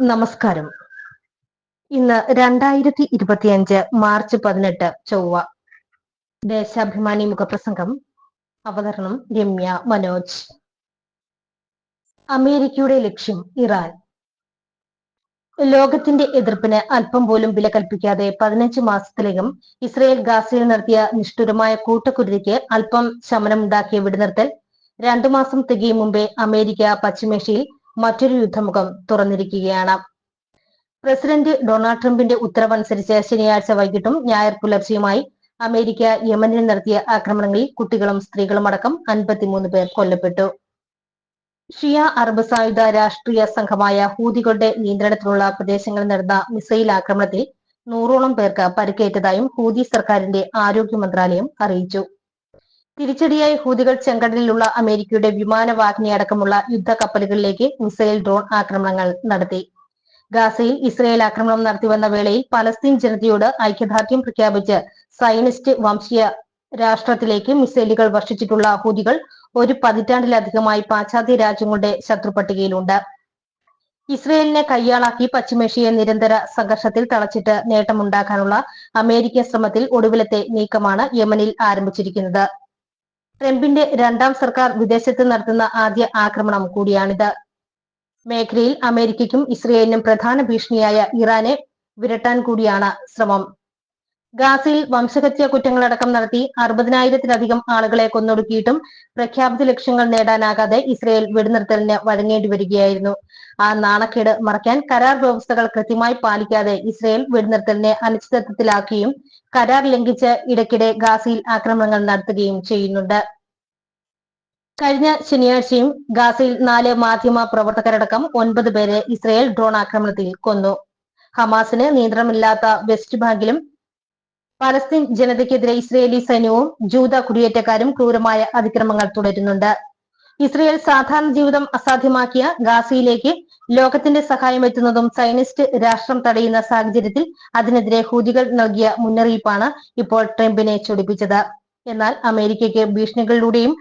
നമസ്കാരം. ഇന്ന് രണ്ടായിരത്തി ഇരുപത്തിയഞ്ച് മാർച്ച് പതിനെട്ട് ചൊവ്വ. ദേശാഭിമാനി മുഖപ്രസംഗം. അവതരണം രമ്യ മനോജ്. അമേരിക്കയുടെ ലക്ഷ്യം ഇറാൻ. ലോകത്തിന്റെ എതിർപ്പിന് അല്പം പോലും വില കൽപ്പിക്കാതെ പതിനഞ്ച് മാസത്തിലേക്കും ഇസ്രയേൽ ഗാസയിൽ നടത്തിയ നിഷ്ഠുരമായ കൂട്ടക്കുരുതിക്ക് അല്പം ശമനമുണ്ടാക്കിയ വെടിനിർത്തൽ രണ്ടു മാസം തികയും മുമ്പേ അമേരിക്ക പശ്ചിമേഷ്യയിൽ മറ്റൊരു യുദ്ധമുഖം തുറന്നിരിക്കുകയാണ്. പ്രസിഡന്റ് ഡൊണാൾഡ് ട്രംപിന്റെ ഉത്തരവനുസരിച്ച് ശനിയാഴ്ച വൈകിട്ടും ഞായർ പുലർച്ചെയുമായി അമേരിക്ക യമനിൽ നടത്തിയ ആക്രമണങ്ങളിൽ കുട്ടികളും സ്ത്രീകളും അടക്കം അൻപത്തിമൂന്ന് പേർ കൊല്ലപ്പെട്ടു. ഷിയ അറബ് സായുധ രാഷ്ട്രീയ സംഘമായ ഹൂതികളുടെ നിയന്ത്രണത്തിലുള്ള പ്രദേശങ്ങളിൽ നടന്ന മിസൈൽ ആക്രമണത്തിൽ നൂറോളം പേർക്ക് പരിക്കേറ്റതായും ഹൂതി സർക്കാരിന്റെ ആരോഗ്യ മന്ത്രാലയം അറിയിച്ചു. തിരിച്ചടിയായി ഹൂതികൾ ചെങ്കടലിലുള്ള അമേരിക്കയുടെ വിമാനവാഹിനി അടക്കമുള്ള യുദ്ധക്കപ്പലുകളിലേക്ക് മിസൈൽ ഡ്രോൺ ആക്രമണങ്ങൾ നടത്തി. ഗാസയിൽ ഇസ്രയേൽ ആക്രമണം നടത്തിവന്ന വേളയിൽ പലസ്തീൻ ജനതയോട് ഐക്യദാർഢ്യം പ്രഖ്യാപിച്ച് സൈനിസ്റ്റ് വംശീയ രാഷ്ട്രത്തിലേക്ക് മിസൈലുകൾ വർഷിച്ചിട്ടുള്ള ഹൂതികൾ ഒരു പതിറ്റാണ്ടിലധികമായി പാശ്ചാത്യ രാജ്യങ്ങളുടെ ശത്രുപട്ടികയിലുണ്ട്. ഇസ്രയേലിനെ കയ്യാളാക്കി പശ്ചിമേഷ്യയെ നിരന്തര സംഘർഷത്തിൽ തളച്ചിട്ട് നേട്ടമുണ്ടാക്കാനുള്ള അമേരിക്കൻ ശ്രമത്തിൽ ഒടുവിലത്തെ നീക്കമാണ് യമനിൽ ആരംഭിച്ചിരിക്കുന്നത്. ട്രംപിന്റെ രണ്ടാം സർക്കാർ വിദേശത്ത് നടത്തുന്ന ആദ്യ ആക്രമണം കൂടിയാണിത്. മേഖലയിൽ അമേരിക്കയ്ക്കും ഇസ്രയേലിനും പ്രധാന ഭീഷണിയായ ഇറാനെ വിരട്ടാൻ കൂടിയാണ് ശ്രമം. ഗാസയിൽ വംശഹത്യ കുറ്റങ്ങളടക്കം നടത്തി അറുപതിനായിരത്തിലധികം ആളുകളെ കൊന്നൊടുക്കിയിട്ടും പ്രഖ്യാപിത ലക്ഷ്യങ്ങൾ നേടാനാകാതെ ഇസ്രയേൽ വെടിനിർത്തലിന് വഴങ്ങേണ്ടി വരികയായിരുന്നു. ആ നാണക്കേട് മറയ്ക്കാൻ കരാർ വ്യവസ്ഥകൾ കൃത്യമായി പാലിക്കാതെ ഇസ്രയേൽ വെടിനിർത്തലിനെ അനിശ്ചിതത്വത്തിലാക്കുകയും കരാർ ലംഘിച്ച് ഇടയ്ക്കിടെ ഗാസയിൽ ആക്രമണങ്ങൾ നടത്തുകയും ചെയ്യുന്നുണ്ട്. കഴിഞ്ഞ ശനിയാഴ്ചയും ഗാസയിൽ നാല് മാധ്യമ പ്രവർത്തകരടക്കം ഒൻപത് പേരെ ഇസ്രയേൽ ഡ്രോൺ ആക്രമണത്തിൽ കൊന്നു. ഹമാസിന് നിയന്ത്രണമില്ലാത്ത വെസ്റ്റ് ബാങ്കിലും പലസ്തീൻ ജനതയ്ക്കെതിരെ ഇസ്രയേലി സൈന്യവും ജൂത കുടിയേറ്റക്കാരും ക്രൂരമായ അതിക്രമങ്ങൾ തുടരുന്നുണ്ട്. ഇസ്രയേൽ സാധാരണ ജീവിതം അസാധ്യമാക്കിയ ഗാസയിലേക്ക് ലോകത്തിന്റെ സഹായം എത്തുന്നതും സൈനിസ്റ്റ് രാഷ്ട്രം തടയുന്ന സാഹചര്യത്തിൽ അതിനെതിരെ ഹൂതികൾ നൽകിയ മുന്നറിയിപ്പാണ് ഇപ്പോൾ ട്രംപിനെ ചൊടിപ്പിച്ചത്. എന്നാൽ അമേരിക്കയ്ക്ക് ഭീഷണികളിലൂടെയും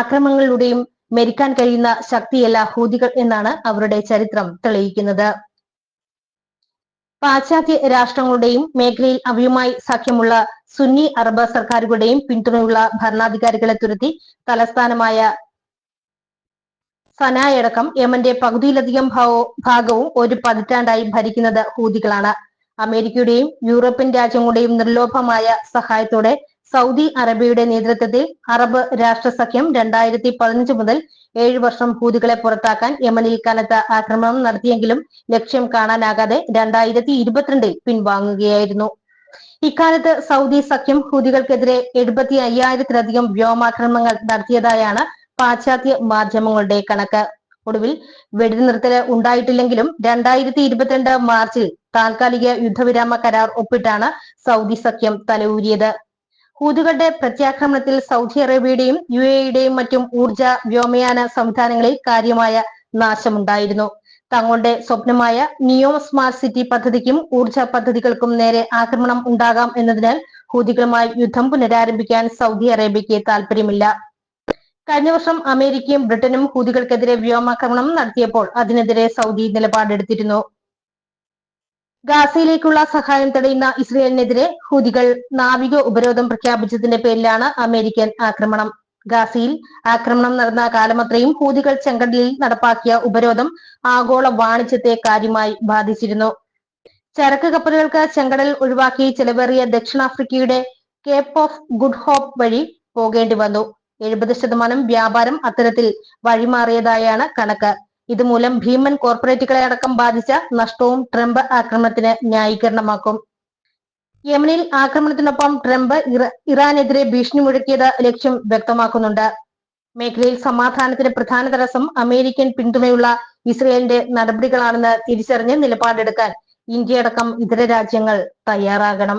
ആക്രമണങ്ങളിലൂടെയും മരിക്കാൻ കഴിയുന്ന ശക്തിയല്ല ഹൂതികൾ എന്നാണ് അവരുടെ ചരിത്രം തെളിയിക്കുന്നത്. പാശ്ചാത്യ രാഷ്ട്രങ്ങളുടെയും മേഖലയിൽ അവയുമായി സഖ്യമുള്ള സുന്നി അറബ് സർക്കാരുകളുടെയും പിന്തുണയുള്ള ഭരണാധികാരികളെ തുരത്തി തലസ്ഥാനമായ സനായടക്കം യമന്റെ പകുതിയിലധികം ഭാഗവും ഒരു പതിറ്റാണ്ടായി ഭരിക്കുന്നത് ഹൂതികളാണ്. അമേരിക്കയുടെയും യൂറോപ്യൻ രാജ്യങ്ങളുടെയും നിർലോഭമായ സഹായത്തോടെ സൗദി അറേബ്യയുടെ നേതൃത്വത്തിൽ അറബ് രാഷ്ട്രസഖ്യം രണ്ടായിരത്തി പതിനഞ്ച് മുതൽ ഏഴു വർഷം ഹൂതികളെ പുറത്താക്കാൻ യമനിൽ കനത്ത ആക്രമണം നടത്തിയെങ്കിലും ലക്ഷ്യം കാണാനാകാതെ രണ്ടായിരത്തി ഇരുപത്തിരണ്ടിൽ പിൻവാങ്ങുകയായിരുന്നു. ഇക്കാലത്ത് സൗദി സഖ്യം ഹൂതികൾക്കെതിരെ എഴുപത്തി അയ്യായിരത്തിലധികം വ്യോമാക്രമണങ്ങൾ നടത്തിയതായാണ് പാശ്ചാത്യ മാധ്യമങ്ങളുടെ കണക്ക് ഒടുവിൽ വെടിനിർത്തൽ ഉണ്ടായിട്ടില്ലെങ്കിലും രണ്ടായിരത്തി ഇരുപത്തിരണ്ട് മാർച്ചിൽ താൽക്കാലിക യുദ്ധവിരാമ കരാർ ഒപ്പിട്ടാണ് സൗദി സഖ്യം തലയൂരിയത്. ഹൂതുകളുടെ പ്രത്യാക്രമണത്തിൽ സൗദി അറേബ്യയുടെയും യു എയുടെയും മറ്റും ഊർജ വ്യോമയാന സംവിധാനങ്ങളിൽ കാര്യമായ നാശമുണ്ടായിരുന്നു. തങ്ങളുടെ സ്വപ്നമായ നിയോ സ്മാർട്ട് സിറ്റി പദ്ധതിക്കും ഊർജ പദ്ധതികൾക്കും നേരെ ആക്രമണം ഉണ്ടാകാം എന്നതിനാൽ ഹൂതികളുമായി യുദ്ധം പുനരാരംഭിക്കാൻ സൗദി അറേബ്യയ്ക്ക് താല്പര്യമില്ല കഴിഞ്ഞ വർഷം അമേരിക്കയും ബ്രിട്ടനും ഹൂതികൾക്കെതിരെ വ്യോമാക്രമണം നടത്തിയപ്പോൾ അതിനെതിരെ സൗദി നിലപാടെടുത്തിരുന്നു. ഗാസയിലേക്കുള്ള സഹായം തടയുന്ന ഇസ്രയേലിനെതിരെ ഹൂതികൾ നാവിക ഉപരോധം പ്രഖ്യാപിച്ചതിന്റെ പേരിലാണ് അമേരിക്കൻ ആക്രമണം. ഗാസയിൽ ആക്രമണം നടന്ന കാലമത്രയും ഹൂതികൾ ചെങ്കടലിൽ നടപ്പാക്കിയ ഉപരോധം ആഗോള വാണിജ്യത്തെ കാര്യമായി ബാധിച്ചിരുന്നു. ചരക്ക് കപ്പലുകൾക്ക് ചെങ്കടൽ ഒഴിവാക്കി ചെലവേറിയ ദക്ഷിണാഫ്രിക്കയുടെ കേപ്പ് ഓഫ് ഗുഡ് ഹോപ്പ് വഴി പോകേണ്ടി വന്നു. എഴുപത് ശതമാനം വ്യാപാരം അത്തരത്തിൽ വഴിമാറിയതായാണ് കണക്ക്. ഇതുമൂലം ഭീമൻ കോർപ്പറേറ്റുകളെ അടക്കം ബാധിച്ച നഷ്ടവും ട്രംപ് ആക്രമണത്തിന് ന്യായീകരണമാക്കും. യമനിൽ ആക്രമണത്തിനൊപ്പം ട്രംപ് ഇറാനെതിരെ ഭീഷണി മുഴക്കിയത് ലക്ഷ്യം വ്യക്തമാക്കുന്നുണ്ട്. മേഖലയിൽ സമാധാനത്തിന് പ്രധാന തടസ്സം അമേരിക്കൻ പിന്തുണയുള്ള ഇസ്രയേലിന്റെ നടപടികളാണെന്ന് തിരിച്ചറിഞ്ഞ് നിലപാടെടുക്കാൻ ഇന്ത്യയടക്കം ഇതര രാജ്യങ്ങൾ തയ്യാറാകണം.